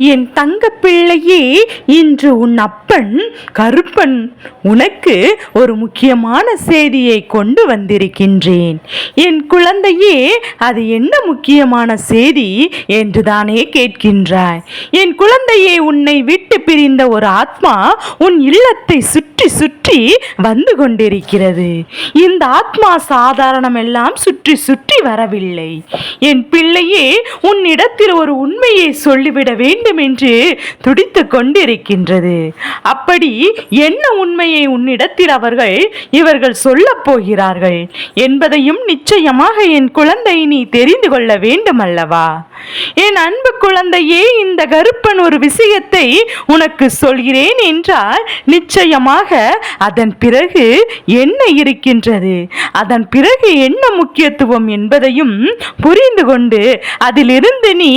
என் தங்க பிள்ளையே இன்று உன் அப்பன் கருப்பன் உனக்கு ஒரு முக்கியமான செய்தியை கொண்டு வந்திருக்கின்றேன். என் குழந்தையே அது என்ன முக்கியமான செய்தி என்று தானே கேட்கின்றாய். என் குழந்தையே உன்னை விட்டு பிரிந்த ஒரு ஆத்மா உன் இல்லத்தை சுற்றி சுற்றி வந்து கொண்டிருக்கிறது. இந்த ஆத்மா சாதாரணமெல்லாம் சுற்றி சுற்றி வரவில்லை. என் பிள்ளையே உன்னிடத்தில் ஒரு உண்மையை சொல்லிவிட வேண்டும் என்று துடித்து கொண்டிருக்கின்றது. அப்படி என்ன உண்மையை உன்னிடத்தில் அவர்கள் இவர்கள் சொல்லப் போகிறார்கள்? என்பதையும் நிச்சயமாக என் குழந்தை நீ தெரிந்து கொள்ள வேண்டும் அல்லவா என் அன்பு குழந்தையே இந்த கருப்பன் ஒரு விஷயத்தை உனக்கு சொல்கிறேன் என்றால் நிச்சயமாக அதன் பிறகு என்ன இருக்கின்றது? அதன் பிறகு என்ன முக்கியத்துவம் என்பதையும் புரிந்து கொண்டு அதிலிருந்து நீ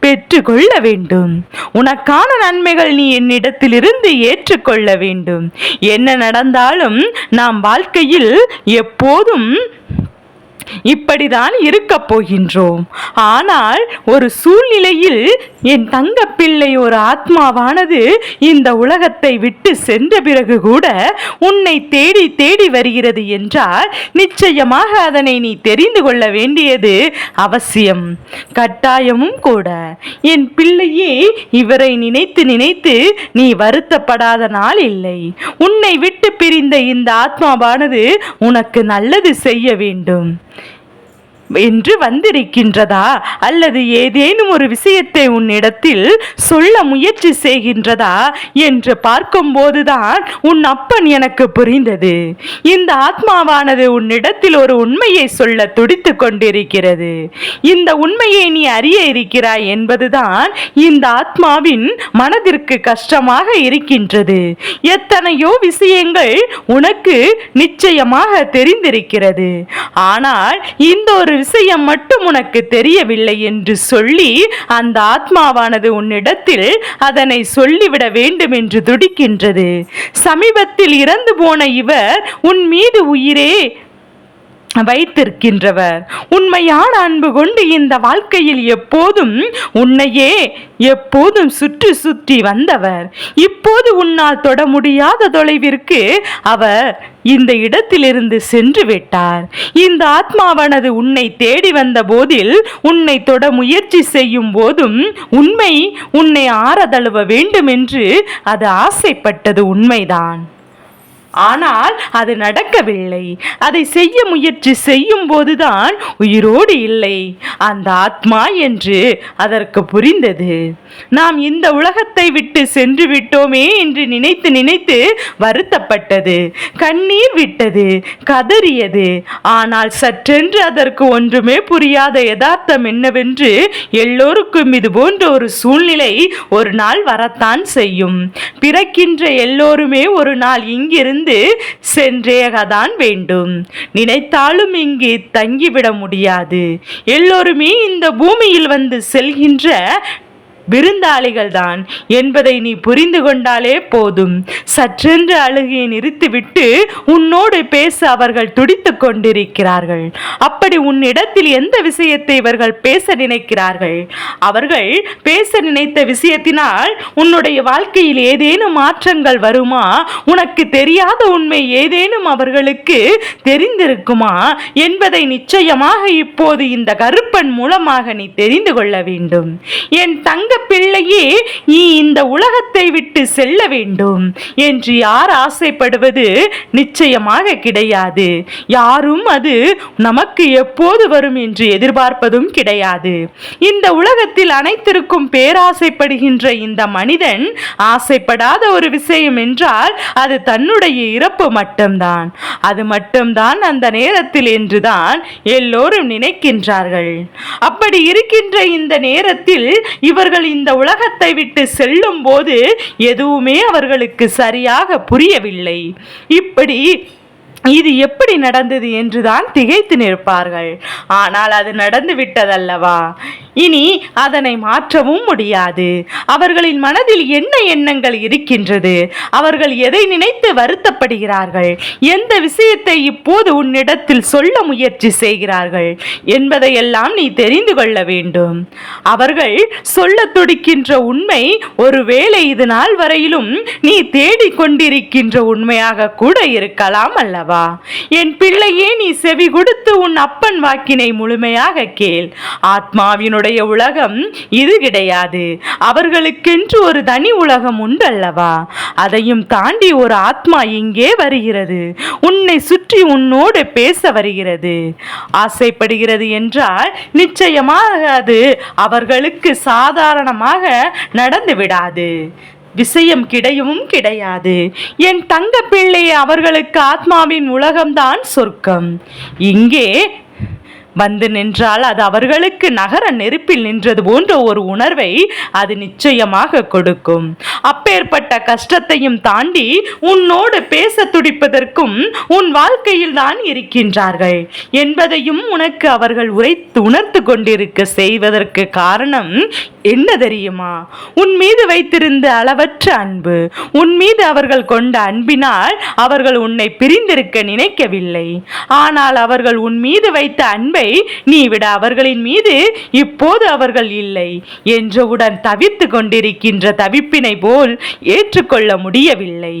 பெற்றுக்கொள்ள வேண்டும். உனக்கான நன்மைகள் நீ என்னிடத்திலிருந்து ஏற்றுக்கொள்ள வேண்டும். என்ன நடந்தாலும் நாம் வாழ்க்கையில் எப்போதும் இப்படிதான் இருக்கப் போகின்றோம். ஆனால் ஒரு சூழ்நிலையில் என் தங்க பிள்ளை ஒரு ஆத்மாவானது இந்த உலகத்தை விட்டு சென்ற பிறகு கூட உன்னை தேடி தேடி வருகிறது என்றால் நிச்சயமாக அதனை நீ தெரிந்து கொள்ள வேண்டியது அவசியம். கட்டாயமும் கூட. என் பிள்ளையே இவரை நினைத்து நினைத்து நீ வருத்தப்படாத நாள் இல்லை. உன்னை விட்டு பிரிந்த இந்த ஆத்மாவானது உனக்கு நல்லது செய்ய வேண்டும். என்று வந்திருக்கின்றதா? அல்லது ஏதேனும் ஒரு விஷயத்தை உன்னிடத்தில் சொல்ல முயற்சி செய்கின்றதா? என்று பார்க்கும்போதுதான் உன் அப்பன் எனக்கு புரிந்தது. இந்த ஆத்மாவானது உன்னிடத்தில் ஒரு உண்மையை சொல்ல துடித்து கொண்டிருக்கிறது. இந்த உண்மையை நீ அறிய இருக்கிறாய் என்பதுதான் இந்த ஆத்மாவின் மனதிற்கு கஷ்டமாக இருக்கின்றது. எத்தனையோ விஷயங்கள் உனக்கு நிச்சயமாக தெரிந்திருக்கிறது. ஆனால் இந்த ஒரு விஷயம் மட்டும் உனக்கு தெரியவில்லை என்று சொல்லி அந்த ஆத்மாவானது உன்னிடத்தில் அதனை சொல்லிவிட வேண்டும் என்று துடிக்கின்றது. சமீபத்தில் இறந்து போன இவர் உன் மீது உயிரே வைத்திருக்கின்றவர். உண்மையான அன்பு கொண்டு இந்த வாழ்க்கையில் எப்போதும் உன்னையே எப்போதும் சுற்றி சுற்றி வந்தவர். இப்போது உன்னால் தொட முடியாத தொலைவிற்கு அவர் இந்த இடத்திலிருந்து சென்று விட்டார். இந்த ஆத்மாவானது உன்னை தேடி வந்த போதில் உன்னை தொட முயற்சி செய்யும் போதும் உண்மை உன்னை ஆறதழுவ வேண்டும் என்று அது ஆசைப்பட்டது உண்மைதான். ஆனால் அது நடக்கவில்லை. அதை செய்ய முயற்சி செய்யும் போதுதான் உயிரோடு இல்லை. அந்த ஆத்மா என்று அதற்கு புரிந்தது. நாம் இந்த உலகத்தை விட்டு சென்று விட்டோமே என்று நினைத்து நினைத்து வருத்தப்பட்டது. கண்ணீர் விட்டது கதறியது. ஆனால் சற்றென்று அதற்கு ஒன்றுமே புரியாத யதார்த்தம் என்னவென்று எல்லோருக்கும் இது போன்ற ஒரு சூழ்நிலை ஒரு நாள் வரத்தான் செய்யும். பிறக்கின்ற எல்லோருமே ஒரு நாள் இங்கிருந்து சென்றேகதான் வேண்டும். நினைத்தாலும் இங்கு தங்கிவிட முடியாது. எல்லோருமே இந்த பூமியில் வந்து செல்கின்ற விருந்தாளிகள் தான் என்பதை நீ புரிந்து கொண்டாலே போதும். சற்றென்று அழுகையை நிறுத்திவிட்டு உன்னோடு பேச அவர்கள் துடித்து கொண்டிருக்கிறார்கள். அப்படி உன்னிடத்தில் எந்த விஷயத்தை இவர்கள் பேச நினைக்கிறார்கள்? அவர்கள் பேச நினைத்த விஷயத்தினால் உன்னுடைய வாழ்க்கையில் ஏதேனும் மாற்றங்கள் வருமா? உனக்கு தெரியாத உண்மை ஏதேனும் அவர்களுக்கு தெரிந்திருக்குமா? என்பதை நிச்சயமாக இப்போது இந்த கருப்பன் மூலமாக நீ தெரிந்து கொள்ள வேண்டும். என் தங்க பிள்ளையே நீ இந்த உலகத்தை விட்டு செல்ல வேண்டும். என்று யார் ஆசைப்படுவது நிச்சயமாக கிடையாது. யாரும் அது நமக்கு எப்போது வரும் என்று எதிர்பார்ப்பதும் கிடையாது. இந்த உலகத்தில் அனைத்திற்கும் பேராசைப்படுகின்ற இந்த மனிதன் ஆசைப்படாத ஒரு விஷயம் என்றால் அது தன்னுடைய இறப்பு மட்டும்தான். அது மட்டும்தான் அந்த நேரத்தில் என்றுதான் எல்லோரும் நினைக்கின்றார்கள். அப்படி இருக்கின்ற இந்த நேரத்தில் இவர்கள் இந்த உலகத்தை விட்டு செல்லும் போது எதுவுமே அவர்களுக்கு சரியாக புரியவில்லை. இப்படி இது எப்படி நடந்தது என்றுதான் திகைத்து நிற்பார்கள். ஆனால் அது நடந்து விட்டதல்லவா? இனி அதனை மாற்றவும் முடியாது. அவர்களின் மனதில் என்ன எண்ணங்கள் இருக்கின்றது? அவர்கள் எதை நினைத்து வருத்தப்படுகிறார்கள்? எந்த விஷயத்தை இப்போது உன்னிடத்தில் சொல்ல முயற்சி செய்கிறார்கள்? என்பதையெல்லாம் நீ தெரிந்து கொள்ள வேண்டும். அவர்கள் சொல்ல துடிக்கின்ற உண்மை ஒருவேளை இது நாள் வரையிலும் நீ தேடிக் கொண்டிருக்கின்ற உண்மையாக கூட இருக்கலாம் அல்லவா? என் பிள்ளையே நீ செவி கொடுத்து உன் அப்பன் வாக்கினை முழுமையாக கேள். ஆத்மாவினுடைய உலகம் இது கிடையாது. அவர்களுக்கென்று ஒரு தனி உலகம் உண்டல்லவா? அதையும் தாண்டி ஒரு ஆத்மா இங்கே வருகிறது. உன்னை சுற்றி உன்னோடு பேச வருகிறது. ஆசைப்படுகிறது என்றால் நிச்சயமாக அது அவர்களுக்கு சாதாரணமாக நடந்து விடாது. விஷயம் கிடையவும் கிடையாது. என் தங்க பிள்ளை அவர்களுக்கு ஆத்மாவின் உலகம்தான் சொர்க்கம். இங்கே வந்து நின்றால் அது அவர்களுக்கு நகர நெருப்பில் நின்றது போன்ற ஒரு உணர்வை அது நிச்சயமாக கொடுக்கும். அப்பேற்பட்ட கஷ்டத்தையும் தாண்டி உன்னோடு பேச துடிப்பதற்கும் உன் வாழ்க்கையில் தான் இருக்கின்றார்கள். என்பதையும் உனக்கு அவர்கள் உரைத்து உணர்த்து கொண்டிருக்க செய்வதற்கு காரணம் என்ன தெரியுமா? உன் மீது வைத்திருந்த அளவற்ற அன்பு உன் மீது அவர்கள் கொண்ட அன்பினால் அவர்கள் உன்னை பிரிந்திருக்க நினைக்கவில்லை. ஆனால் அவர்கள் உன் மீது வைத்த அன்பை இல்லை. நீ விட அவர்களின் மீது இப்போது அவர்கள் இல்லை என்றவுடன் தவித்து கொண்டிருக்கின்ற தவிப்பினை போல் ஏற்றுக்கொள்ள முடியவில்லை.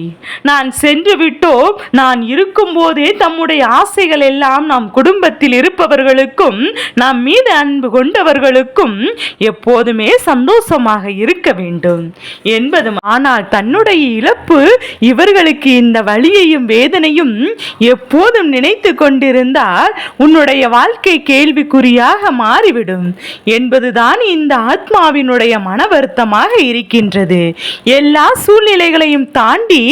நான் சென்று விட்டோ நான் இருக்கும்போதே தம்முடைய ஆசைகள் எல்லாம் நம் குடும்பத்தில் இருப்பவர்களுக்கும் நம் மீது அன்பு கொண்டவர்களுக்கும் எப்போதுமே சந்தோஷமாக இருக்க வேண்டும். என்பது ஆனால் தன்னுடைய இழப்பு. இவர்களுக்கு இந்த வழியையும் வேதனையும் எப்போதும் நினைத்து கொண்டிருந்தால் உன்னுடைய வாழ்க்கை வாழ்க்கை கேள்விக்குறியாக மாறிவிடும். என்பதுதான் இந்த ஆத்மாவினுடைய மன வருத்தமாக இருக்கின்றது. எல்லா சூழ்நிலைகளையும் தாண்டி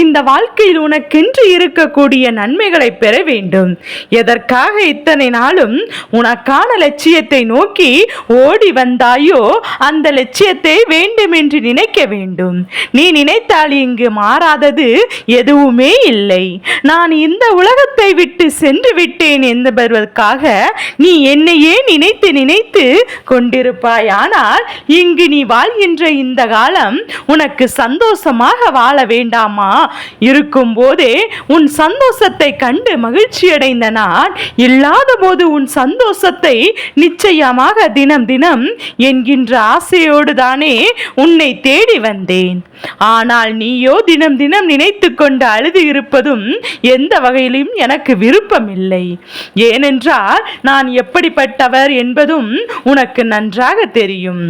இந்த வாழ்க்கையில் உனக்கென்று இருக்கக்கூடிய நன்மைகளை பெற வேண்டும். எதற்காக இத்தனை நாளும் உனக்கான லட்சியத்தை நோக்கி ஓடி வந்தாயோ அந்த லட்சியத்தை வேண்டும் என்று நினைக்க வேண்டும். நீ நினைத்தால் இங்கு மாறாதது எதுவுமே இல்லை. நான் இந்த உலகத்தை விட்டு சென்று விட்டேன் என்பதற்காக நீ என்னையே நினைத்து நினைத்து கொண்டிருப்பாய் ஆனால் இங்கு நீ வாழ்கின்ற இந்த காலம் உனக்கு சந்தோஷமாக வாழ வேண்டாமா? இருக்கும் போதே உன் சந்தோஷத்தை கண்டு மகிழ்ச்சியடைந்த நான் இல்லாத போது உன் சந்தோஷத்தை நிச்சயமாக தினம் தினம் என்கின்ற ஆசையோடு தானே உன்னை தேடி வந்தேன். ஆனால் நீயோ தினம் தினம் நினைத்து கொண்டு அழுது இருப்பதும் எந்த வகையிலும் எனக்கு விருப்பமில்லை. ஏனென்றால் நான் எப்படிப்பட்டவர் என்பதும் உனக்கு நன்றாக தெரியும்.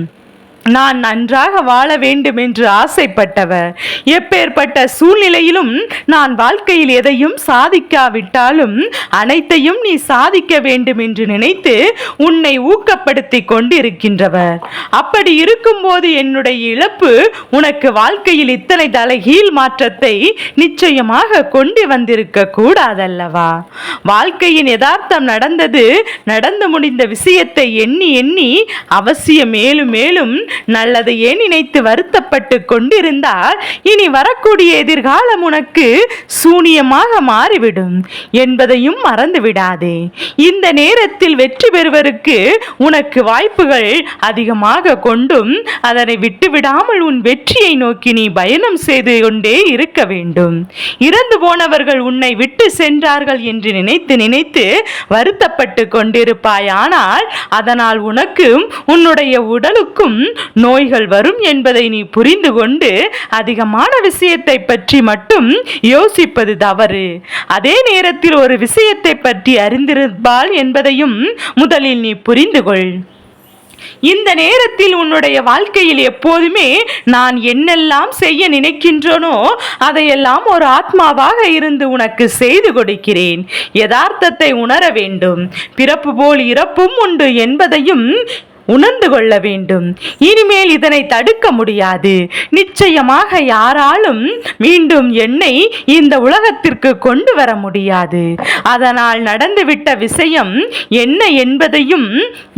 நான் நன்றாக வாழ வேண்டும் என்று ஆசைப்பட்டவர். எப்பேற்பட்ட சூழ்நிலையிலும் நான் வாழ்க்கையில் எதையும் சாதிக்காவிட்டாலும் அனைத்தையும் நீ சாதிக்க வேண்டும் என்று நினைத்து உன்னை ஊக்கப்படுத்தி கொண்டிருக்கின்றவர். அப்படி இருக்கும்போது என்னுடைய இழப்பு உனக்கு வாழ்க்கையில் இத்தனை தலைகீழ் மாற்றத்தை நிச்சயமாக கொண்டு வந்திருக்க கூடாதல்லவா? வாழ்க்கையின் யதார்த்தம் நடந்தது நடந்து முடிந்த விஷயத்தை எண்ணி எண்ணி அவசியம் மேலும் மேலும் நல்லதையே நினைத்து வருத்தப்பட்டு கொண்டிருந்தால்? இனி வரக்கூடிய எதிர்காலம் உனக்கு சூனியமாக மாறிவிடும் என்பதையும் மறந்து விடாதே இந்த நேரத்தில் வெற்றி பெறுவதற்கு உனக்கு வாய்ப்புகள் அதிகமாக கொண்டும் அதனை விட்டுவிடாமல் உன் வெற்றியை நோக்கி நீ பயணம் செய்து கொண்டே இருக்க வேண்டும். இறந்து போனவர்கள் உன்னை விட்டு சென்றார்கள் என்று நினைத்து நினைத்து வருத்தப்பட்டு கொண்டிருப்பாய். ஆனால் அதனால் உனக்கும் உன்னுடைய உடலுக்கும் நோய்கள் வரும் என்பதை நீ புரிந்து கொண்டு அதிகமான விஷயத்தை பற்றி மட்டும் யோசிப்பது தவறு. அதே நேரத்தில் ஒரு விஷயத்தை பற்றி அறிந்திருப்பாள் என்பதையும் முதலில் நீ புரிந்து கொள். இந்த நேரத்தில் உன்னுடைய வாழ்க்கையில் எப்போதுமே நான் என்னெல்லாம் செய்ய நினைக்கின்றனோ அதையெல்லாம் ஒரு ஆத்மாவாக இருந்து உனக்கு செய்து கொடுக்கிறேன். யதார்த்தத்தை உணர வேண்டும். பிறப்பு போல் இறப்பும் உண்டு என்பதையும் உணர்ந்து கொள்ள வேண்டும். இனிமேல் இதனை தடுக்க முடியாது. நிச்சயமாக யாராலும் மீண்டும் என்னை இந்த உலகத்திற்கு கொண்டு வர முடியாது. அதனால் நடந்துவிட்ட விஷயம் என்ன என்பதையும்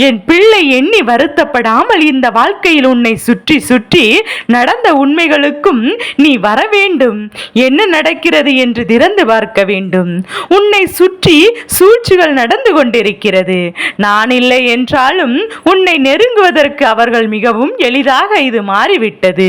என் பிள்ளை எண்ணி வருத்தப்படாமல் இந்த வாழ்க்கையில் உன்னை சுற்றி சுற்றி நடந்த உண்மைகளுக்கும் நீ வர வேண்டும். என்ன நடக்கிறது என்று திறந்து பார்க்க வேண்டும். உன்னை சுற்றி சூழ்ச்சிகள் நடந்து கொண்டிருக்கிறது. நான் இல்லை என்றாலும் உன்னை நெருங்குவதற்கு அவர்கள் மிகவும் எளிதாக இது மாறிவிட்டது.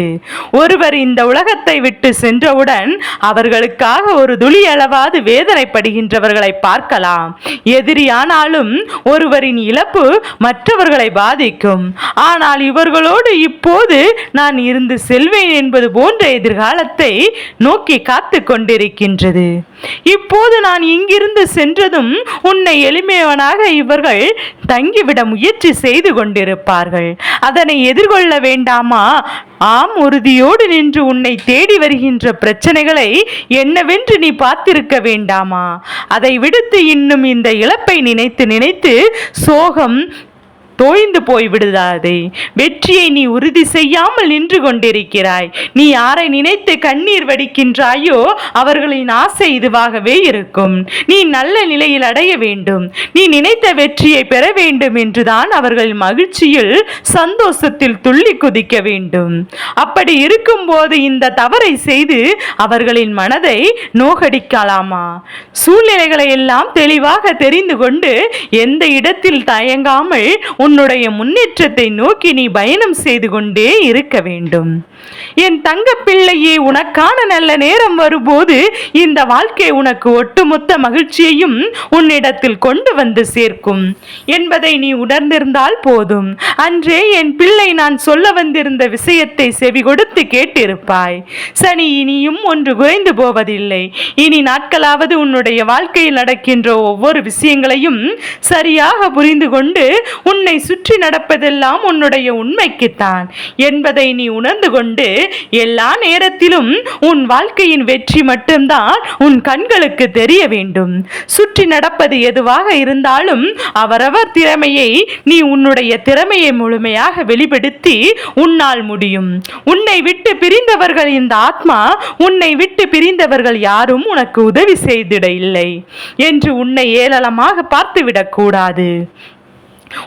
ஒருவர் இந்த உலகத்தை விட்டு சென்றவுடன் அவர்களுக்காக ஒரு துளி அளவாது வேதனைப்படுகின்றவர்களை பார்க்கலாம். எதிரியானாலும் ஒருவரின் இழப்பு மற்றவர்களை பாதிக்கும். ஆனால் இவர்களோடு இப்போது நான் இருந்து செல்வேன் என்பது போன்ற எதிர்காலத்தை நோக்கி காத்து கொண்டிருக்கின்றது. இப்போது நான் இங்கிருந்து சென்றதும் உன்னை எளிமையவனாக இவர்கள் தங்கிவிட முயற்சி செய்து கொண்டிருப்பார்கள். அதனை எதிர்கொள்ள வேண்டாமா? ஆம் உறுதியோடு நின்று உன்னை தேடி வருகின்ற பிரச்சனைகளை என்னவென்று நீ பார்த்திருக்க வேண்டாமா? அதை விடுத்து இன்னும் இந்த இழப்பை நினைத்து நினைத்து சோகம் தோய்ந்து போய் விடுதாதே. வெற்றியை நீ உறுதி செய்யாமல் நின்று கொண்டிருக்கிறாய். நீ யாரை நினைத்து கண்ணீர் வடிக்கின்றாயோ அவர்களின் ஆசை இதுவாகவே இருக்கும். நீ நல்ல நிலையில் அடைய வேண்டும். நீ நினைத்த வெற்றியை பெற வேண்டும் என்றுதான் அவர்கள் மகிழ்ச்சியில் சந்தோஷத்தில் துள்ளி குதிக்க வேண்டும். அப்படி இருக்கும்போது இந்த தவறை செய்து அவர்களின் மனதை நோகடிக்கலாமா? சூழ்நிலைகளை எல்லாம் தெளிவாக தெரிந்து கொண்டு எந்த இடத்தில் தயங்காமல் உன்னுடைய முன்னேற்றத்தை நோக்கி நீ பயணம் செய்து கொண்டே இருக்க வேண்டும். என் தங்க பிள்ளையே உனக்கான நல்ல நேரம் வரும்போது இந்த வாழ்க்கை உனக்கு ஒட்டுமொத்த மகிழ்ச்சியையும் உன்னிடத்தில் கொண்டு வந்து சேர்க்கும். என்பதை நீ உணர்ந்திருந்தால் போதும். அன்றே என் பிள்ளை நான் சொல்ல வந்திருந்த விஷயத்தை செவி கொடுத்து கேட்டிருப்பாய். சனி இனியும் ஒன்று குறைந்து போவதில்லை. இனி நாட்களாவது உன்னுடைய வாழ்க்கையில் நடக்கின்ற ஒவ்வொரு விஷயங்களையும் சரியாக புரிந்து கொண்டு உன்னை சுற்றி நடப்பதெல்லாம் உன்னுடைய உண்மைக்குத்தான். என்பதை நீ உணர்ந்து கொண்டு எல்லா நேரத்திலும் உன் வாழ்க்கையின் வெற்றி மட்டும்தான் உன் கண்களுக்கு தெரிய வேண்டும். சுற்றி நடப்பது எதுவாக இருந்தாலும் அவரவர் திறமையை நீ உன்னுடைய திறமையை முழுமையாக வெளிப்படுத்தி உன்னால் முடியும். உன்னை விட்டு பிரிந்தவர்கள் இந்த ஆத்மா உன்னை விட்டு பிரிந்தவர்கள் யாரும் உனக்கு உதவி செய்திட இல்லை என்று உன்னை ஏளலமாக பார்த்துவிடக்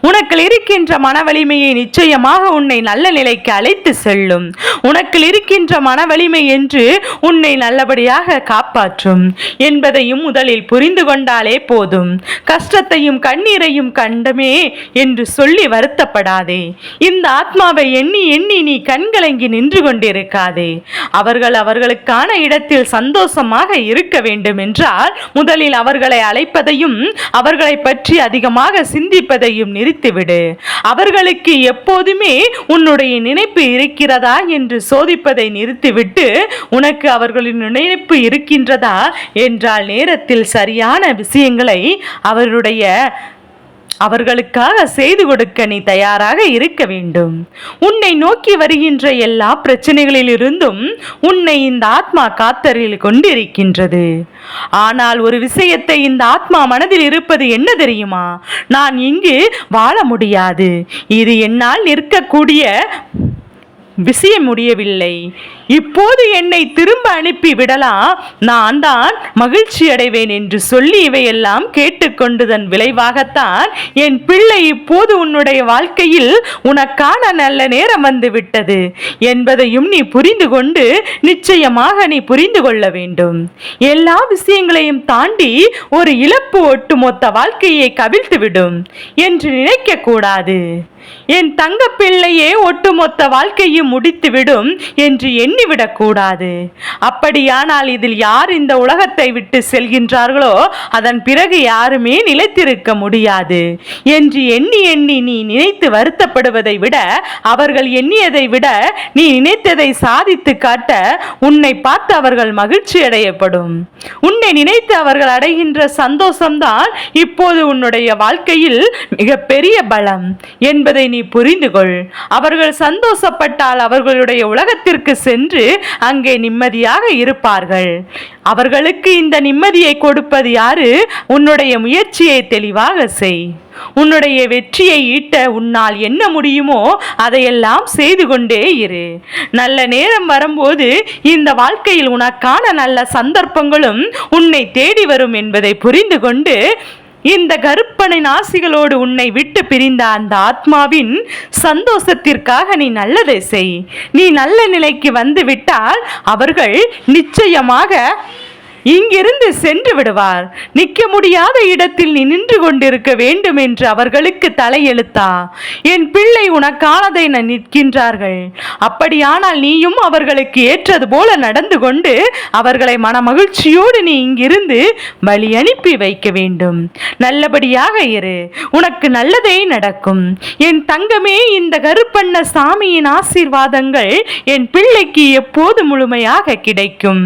உனக்கு இருக்கின்ற மன வலிமையை நிச்சயமாக உன்னை நல்ல நிலைக்கு அழைத்து செல்லும். உனக்கு இருக்கின்ற மன வலிமை என்று உன்னை நல்லபடியாக காப்பாற்றும். என்பதையும் முதலில் புரிந்து கொண்டாலே போதும். கஷ்டத்தையும் கண்ணீரையும் கண்டமே என்று சொல்லி வருத்தப்படாதே. இந்த ஆத்மாவை எண்ணி எண்ணி நீ கண்கலங்கி நின்று கொண்டிருக்காதே. அவர்கள் அவர்களுக்கான இடத்தில் சந்தோஷமாக இருக்க வேண்டும் என்றால் முதலில் அவர்களை அழைப்பதையும் அவர்களை பற்றி அதிகமாக சிந்திப்பதையும் நிறுத்திவிடு. அவர்களுக்கு எப்போதுமே உன்னுடைய நினைப்பு இருக்கிறதா என்று சோதிப்பதை நிறுத்திவிட்டு உனக்கு அவர்களின் நினைப்பு இருக்கின்றதா என்றால் நேரத்தில் சரியான விஷயங்களை அவருடைய அவர்களுக்காக செய்து கொடுக்க நீ தயாராக இருக்க வேண்டும். உன்னை நோக்கி வருகின்ற எல்லா பிரச்சனைகளிலிருந்தும் உன்னை இந்த ஆத்மா காத்தறில் கொண்டிருக்கின்றது. ஆனால் ஒரு விஷயத்தை இந்த ஆத்மா மனதில் இருப்பது என்ன தெரியுமா? நான் இங்கு வாழ முடியாது. இது என்னால் நிற்கக்கூடிய விஷயம் முடியவில்லை இப்போது என்னை திரும்ப அனுப்பி விடலாம் நான் தான் மகிழ்ச்சி அடைவேன் என்று சொல்லி இவையெல்லாம் கேட்டுக்கொண்டதன் விளைவாகத்தான் என் பிள்ளை இப்போது உன்னுடைய வாழ்க்கையில் உனக்கான நல்ல நேரம் வந்து விட்டது என்பதையும் நீ புரிந்து கொண்டு நிச்சயமாக நீ புரிந்து கொள்ள வேண்டும். எல்லா விஷயங்களையும் தாண்டி ஒரு இழப்பு ஒட்டுமொத்த வாழ்க்கையை கவிழ்த்துவிடும் என்று நினைக்க கூடாது. என் தங்க பிள்ளையே ஒட்டுமொத்த வாழ்க்கையும் முடித்துவிடும் என்று எண்ணிவிடக்கூடாது. அப்படியானால் இதில் யார் இந்த உலகத்தை விட்டு செல்கின்றார்களோ அதன் பிறகு யாருமே நிலைத்திருக்க முடியாது. என்று எண்ணி எண்ணி நீ நினைத்து வருத்தப்படுவதை விட அவர்கள் எண்ணியதை விட நீ நினைத்ததை சாதித்து காட்ட உன்னை பார்த்து அவர்கள் மகிழ்ச்சி அடையப்படும். உன்னை நினைத்து அவர்கள் அடைகின்ற சந்தோஷம்தான் இப்போது உன்னுடைய வாழ்க்கையில் மிகப்பெரிய பலம் என்பது என்பதை நீ புரிந்து கொள் அவர்கள் சந்தோஷப்பட்டால் அவர்களுடைய உலகத்திற்கு சென்று அங்கே நிம்மதியாக இருப்பார்கள். அவர்களுக்கு இந்த நிம்மதியை கொடுப்பது யாரு? உன்னுடைய முயற்சியை தெளிவாக செய். உன்னுடைய வெற்றியை ஈட்ட உன்னால் என்ன முடியுமோ அதையெல்லாம் செய்து கொண்டே இரு. நல்ல நேரம் வரும்போது இந்த வாழ்க்கையில் உனக்கான நல்ல சந்தர்ப்பங்களும் உன்னை தேடி வரும் என்பதை புரிந்து கொண்டு இந்த கருப்பனை நாசிகளோடு உன்னை விட்டு பிரிந்த அந்த ஆத்மாவின் சந்தோஷத்திற்காக நீ நல்லதை செய். நீ நல்ல நிலைக்கு வந்து விட்டால் அவர்கள் நிச்சயமாக இங்கிருந்து சென்று விடுவார். நிற்க முடியாத இடத்தில் நீ நின்று கொண்டிருக்க வேண்டும் என்று அவர்களுக்கு தலையெழுத்தா. என் பிள்ளை உனக்கானதை நான் நிற்கின்றார்கள். அப்படியானால் நீயும் அவர்களுக்கு ஏற்றது போல நடந்து கொண்டு அவர்களை மனமகிழ்ச்சியோடு நீ இங்கிருந்து வழி அனுப்பி வைக்க வேண்டும். நல்லபடியாக இரு. உனக்கு நல்லதே நடக்கும். என் தங்கமே இந்த கருப்பண்ண சாமியின் ஆசீர்வாதங்கள் என் பிள்ளைக்கு எப்போது முழுமையாக கிடைக்கும்.